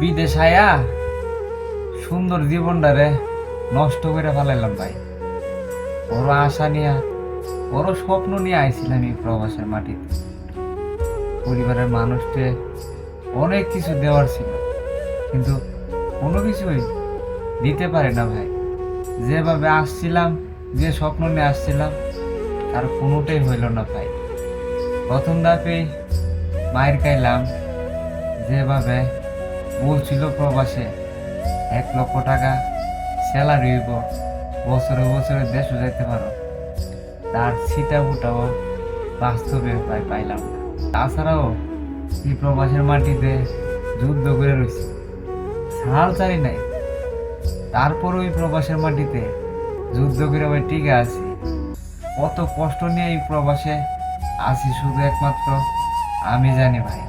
বিদেশ আয়া সুন্দর জীবনটা রে নষ্ট করে ফেলাইলাম ভাই। ওর আশা নিয়ে, ওর স্বপ্ন নিয়ে আইছিলাম এই প্রবাসের মাটিতে। পরিবারের মানুষকে অনেক কিছু দেওয়ার ছিল, কিন্তু কোনো কিছুই দিতে পারে না ভাই। যেভাবে আসছিলাম, যে স্বপ্ন নিয়ে আসছিলাম, তার কোনোটাই হইল না ভাই। প্রথম ধাপে মায়ের খাইলাম যেভাবে বলছিল প্রবাসে। এক লক্ষ টাকা স্যালারি হইব। বছরে বছরে দেশও যাইতে পারো। তার ছিটা ফুটাও বাস্তবে প্রায় পাইলাম তাছাড়াও এই প্রবাসের মাটিতে যুদ্ধ করে রয়েছে। ছাল চাই নাই। তারপর ওই প্রবাসের মাটিতে যুদ্ধ করে ভাই টিকে আছি। কত কষ্ট নিয়ে এই প্রবাসে আছি শুধু একমাত্র আমি জানি ভাই।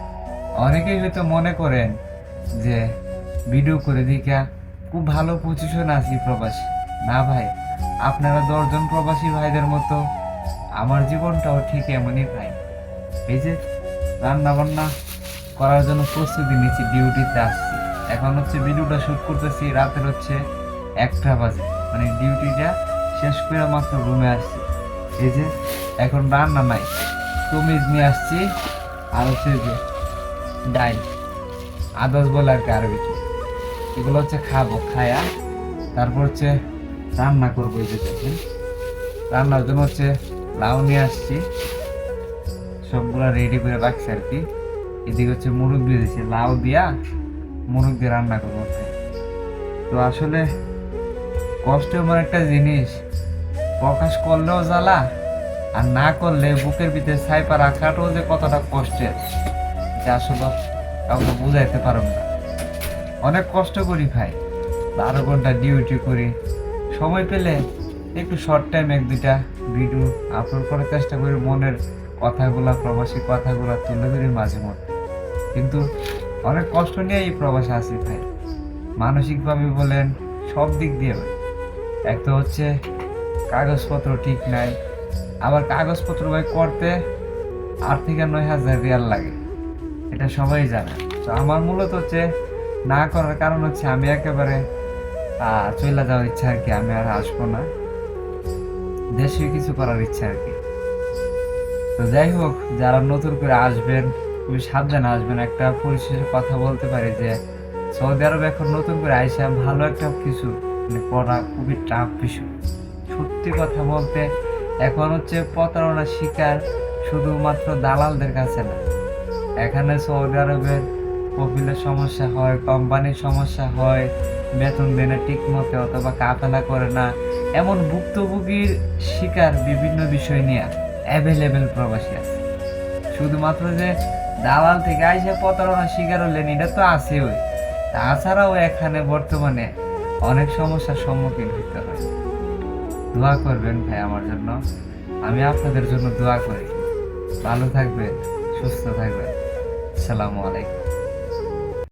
অনেকেই হয়তো মনে করেন যে ভিডিও করে দিকা খুব ভালো পজিশন আছি প্রবাসী। না ভাই, আপনারা দশজন প্রবাসী ভাইদের মতো আমার জীবনটাও ঠিক এমনই ভাই। এই যে রান্না বান্না করার জন্য প্রস্তুতি নিচ্ছি ডিউটিতে আসছি। এখন হচ্ছে ভিডিওটা শুট করতেছি, রাতের হচ্ছে একটা বাজে। মানে ডিউটিটা শেষ করে মাত্র রুমে আসছি। এই যে এখন রান্না নাই, তমিজ নিয়ে আসছি, আর হচ্ছে যে ডাইল। আদার্স বলে আর কি আরবি এগুলো হচ্ছে খাব, খায়া। তারপর হচ্ছে রান্না করব এই যে দেখেন। রান্নার জন্য হচ্ছে লাউ নিয়ে আসছি। সবগুলো রেডি করে রাখছি আর কি। এদিকে হচ্ছে মুরগ দিয়ে দিচ্ছি লাউ দিয়া মুরগ দিয়ে রান্না করব তো আসলে কষ্ট এমন একটা জিনিস, প্রকাশ করলেও জ্বালা আর না করলে বুকের ভিতরে সাইপা রাখাটাও যে কতটা কষ্টের। যা আসলে কাউকে বুঝাইতে পারব না। অনেক কষ্ট করি ভাই। বারো ঘণ্টা ডিউটি করি। সময় পেলে একটু শর্ট টাইম এক দুইটা ভিডিও আপলোড করার চেষ্টা করি। মনের কথাগুলা, প্রবাসী কথাগুলা তুলে ধরি মাঝে মধ্যে। কিন্তু অনেক কষ্ট নিয়ে এই প্রবাসে আসি ভাই। মানসিকভাবে বলেন, সব দিক দিয়ে এক তো হচ্ছে কাগজপত্র ঠিক নাই। আবার কাগজপত্র ভাই করতে আট থেকে নয় হাজার রিয়াল লাগে। এটা সবাই জানে। তো আমার মূলত হচ্ছে না করার কারণ হচ্ছে আমি একেবারে চলে যাওয়ার ইচ্ছা আর কি, আমি আর আসব না। দেশে কিছু করার ইচ্ছা আর কি। তো যাই হোক, যারা নতুন করে আসবেন, খুবই সাবধানে আসবেন। একটা পরিশেষে কথা বলতে পারি যে, সৌদি আরব এখন নতুন করে আইসা ভালো একটা কিছু মানে পড়া খুবই টাফ বিষয় সত্যি কথা বলতে, এখন হচ্ছে প্রতারণা শিকার শুধুমাত্র দালালদের কাছে না। এখানে সৌদি আরবের কপিলের সমস্যা হয়, কোম্পানির সমস্যা হয়, বেতন দেয় না ঠিক মতো অথবা কাফেলা করে না। এমন ভুক্তভোগীর শিকার বিভিন্ন বিষয় নিয়ে অ্যাভেলেবেল প্রবাসী আছে। শুধুমাত্র যে দালাল থেকে আইসে প্রতারণার শিকার হলেন, এটা তো আছে ওই তাছাড়াও এখানে বর্তমানে অনেক সমস্যার সম্মুখীন হতে হয়। দোয়া করবেন ভাই আমার জন্য। আমি আপনাদের জন্য দোয়া করি। ভালো থাকবেন, সুস্থ থাকবেন। আসসালামু আলাইকুম।